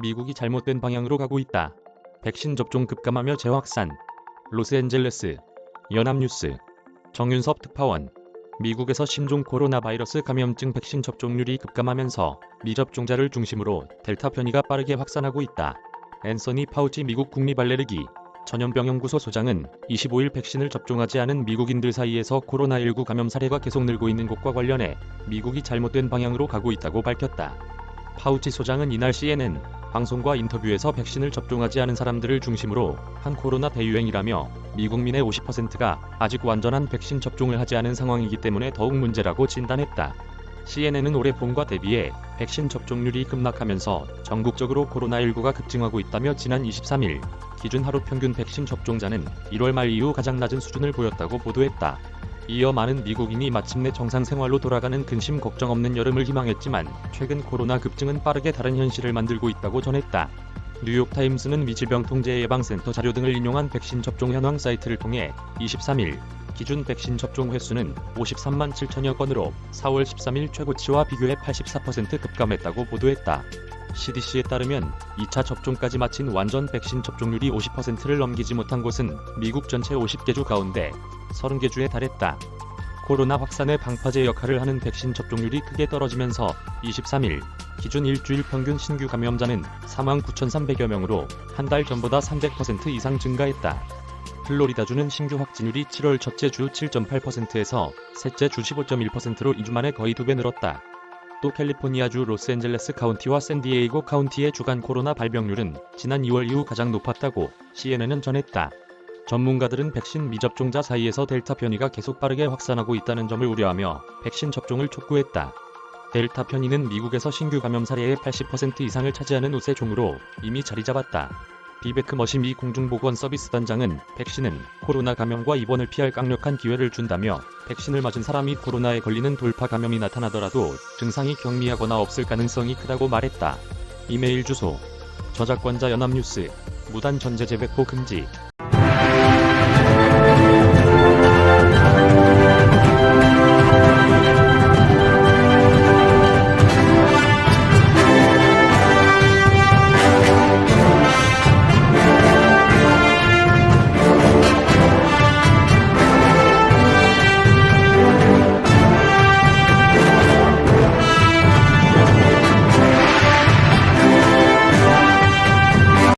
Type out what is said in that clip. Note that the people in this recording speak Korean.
미국이 잘못된 방향으로 가고 있다. 백신 접종 급감하며 재확산. 로스앤젤레스 연합뉴스 정윤섭 특파원 미국에서 신종 코로나 바이러스 감염증 백신 접종률이 급감하면서 미접종자를 중심으로 델타 변이가 빠르게 확산하고 있다. 앤서니 파우치 미국 국립알레르기 전염병연구소 소장은 25일 백신을 접종하지 않은 미국인들 사이에서 코로나19 감염 사례가 계속 늘고 있는 것과 관련해 미국이 잘못된 방향으로 가고 있다고 밝혔다. 파우치 소장은 이날 CNN 방송과 인터뷰에서 백신을 접종하지 않은 사람들을 중심으로 한 코로나 대유행이라며 미국민의 50%가 아직 완전한 백신 접종을 하지 않은 상황이기 때문에 더욱 문제라고 진단했다. CNN은 올해 봄과 대비해 백신 접종률이 급락하면서 전국적으로 코로나19가 급증하고 있다며 지난 23일 기준 하루 평균 백신 접종자는 1월 말 이후 가장 낮은 수준을 보였다고 보도했다. 이어 많은 미국인이 마침내 정상 생활로 돌아가는 근심 걱정 없는 여름을 희망했지만 최근 코로나 급증은 빠르게 다른 현실을 만들고 있다고 전했다. 뉴욕타임스는 미질병통제 예방센터 자료 등을 인용한 백신 접종 현황 사이트를 통해 23일 기준 백신 접종 횟수는 53만 7천여 건으로 4월 13일 최고치와 비교해 84% 급감했다고 보도했다. CDC에 따르면 2차 접종까지 마친 완전 백신 접종률이 50%를 넘기지 못한 곳은 미국 전체 50개 주 가운데 30개 주에 달했다. 코로나 확산의 방파제 역할을 하는 백신 접종률이 크게 떨어지면서 23일 기준 일주일 평균 신규 감염자는 49,300여 명으로 한 달 전보다 300% 이상 증가했다. 플로리다주는 신규 확진율이 7월 첫째 주 7.8%에서 셋째 주 15.1%로 2주 만에 거의 두 배 늘었다. 또 캘리포니아주 로스앤젤레스 카운티와 샌디에이고 카운티의 주간 코로나 발병률은 지난 2월 이후 가장 높았다고 CNN은 전했다. 전문가들은 백신 미접종자 사이에서 델타 변이가 계속 빠르게 확산하고 있다는 점을 우려하며 백신 접종을 촉구했다. 델타 변이는 미국에서 신규 감염 사례의 80% 이상을 차지하는 우세 종으로 이미 자리 잡았다. 비베크 머시 미 공중보건 서비스 단장은 백신은 코로나 감염과 입원을 피할 강력한 기회를 준다며 백신을 맞은 사람이 코로나에 걸리는 돌파 감염이 나타나더라도 증상이 경미하거나 없을 가능성이 크다고 말했다. 이메일 주소 저작권자 연합뉴스 무단 전제 재배포 금지